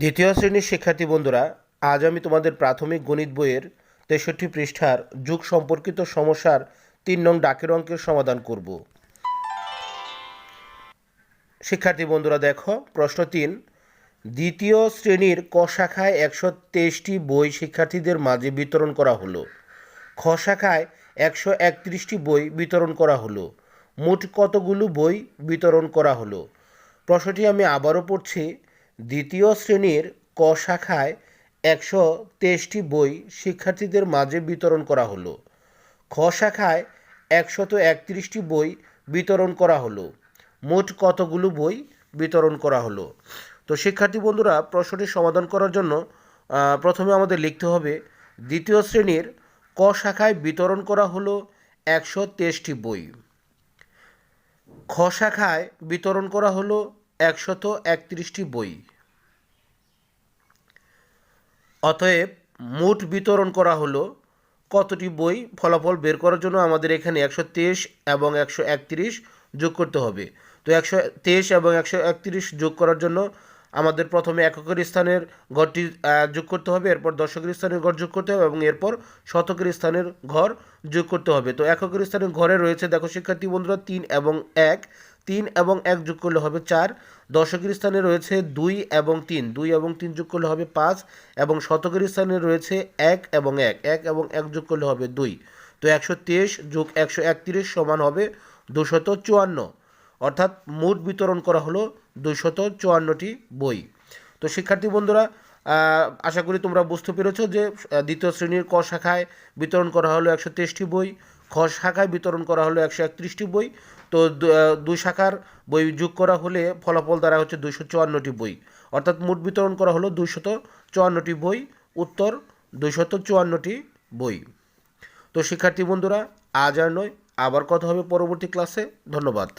দ্বিতীয় শ্রেণির শিক্ষার্থী বন্ধুরা, আজ আমি তোমাদের প্রাথমিক গণিত বইয়ের তেষট্টি পৃষ্ঠার যুগ সম্পর্কিত সমস্যার তিন নং ডাকের অঙ্কের সমাধান করব। শিক্ষার্থী বন্ধুরা, দেখো, প্রশ্ন তিন। দ্বিতীয় শ্রেণির ক শাখায় একশো তেইশটি বই শিক্ষার্থীদের মাঝে বিতরণ করা হলো। খ শাখায় একশো একত্রিশটি বই বিতরণ করা হলো। মোট কতগুলো বই বিতরণ করা হলো? প্রশ্নটি আমি আবারও পড়ছি। দ্বিতীয় শ্রেণির ক শাখায় একশো তেইশটি বই শিক্ষার্থীদের মাঝে বিতরণ করা হলো। খ শাখায় একশত একত্রিশটি বই বিতরণ করা হলো। মোট কতগুলো বই বিতরণ করা হলো? তো শিক্ষার্থী বন্ধুরা, প্রশ্নটি সমাধান করার জন্য প্রথমে আমাদের লিখতে হবে, দ্বিতীয় শ্রেণির ক শাখায় বিতরণ করা হলো একশো তেইশটি বই। খ শাখায় বিতরণ করা হলো একশত একত্রিশটি বই। অতএব মোট বিতরণ করা হলো কতটি বই ফলাফল বের করার জন্য আমাদের এখানে একশো তেইশ এবং একশো একত্রিশ যোগ করতে হবে। তো একশো তেইশ এবং একশো একত্রিশ যোগ করার জন্য আমাদের প্রথমে এককের স্থানের ঘরটি যোগ করতে হবে, এরপর দশকের স্থানের ঘর যোগ করতে হবে এবং এরপর শতকের স্থানের ঘর যোগ করতে হবে। তো এককের স্থানের ঘরে রয়েছে, দেখো শিক্ষার্থী বন্ধুরা, তিন এবং এক। তিন এবং এক যোগ করলে হবে চার। দশকের স্থানে রয়েছে দুই এবং তিন। দুই এবং তিন যোগ করলে হবে পাঁচ এবং শতকের স্থানে রয়েছে এক এবং এক। এক এবং এক যোগ করলে হবে দুই। তো একশো তেইশ যোগ একশো একত্রিশ সমান হবে দুশত চুয়ান্ন। অর্থাৎ মোট বিতরণ করা হলো দুশত চুয়ান্নটি বই। তো শিক্ষার্থী বন্ধুরা আশা করি তোমরা বুঝতে পেরেছ যে দ্বিতীয় শ্রেণির ক শাখায় বিতরণ করা হলো একশো তেইশটি বই। খ শাখায় বিতরণ করা হলো একশো একত্রিশটি বই। তো দুই শাখার বই যোগ করা হলে ফলাফল দ্বারা হচ্ছে দুইশো চুয়ান্নটি বই। অর্থাৎ মোট বিতরণ করা হলো দুইশত চুয়ান্নটি বই, উত্তর দুইশত চুয়ান্নটি বই। তো শিক্ষার্থী বন্ধুরা, আজ আর নয়, আবার কথা হবে পরবর্তী ক্লাসে। ধন্যবাদ।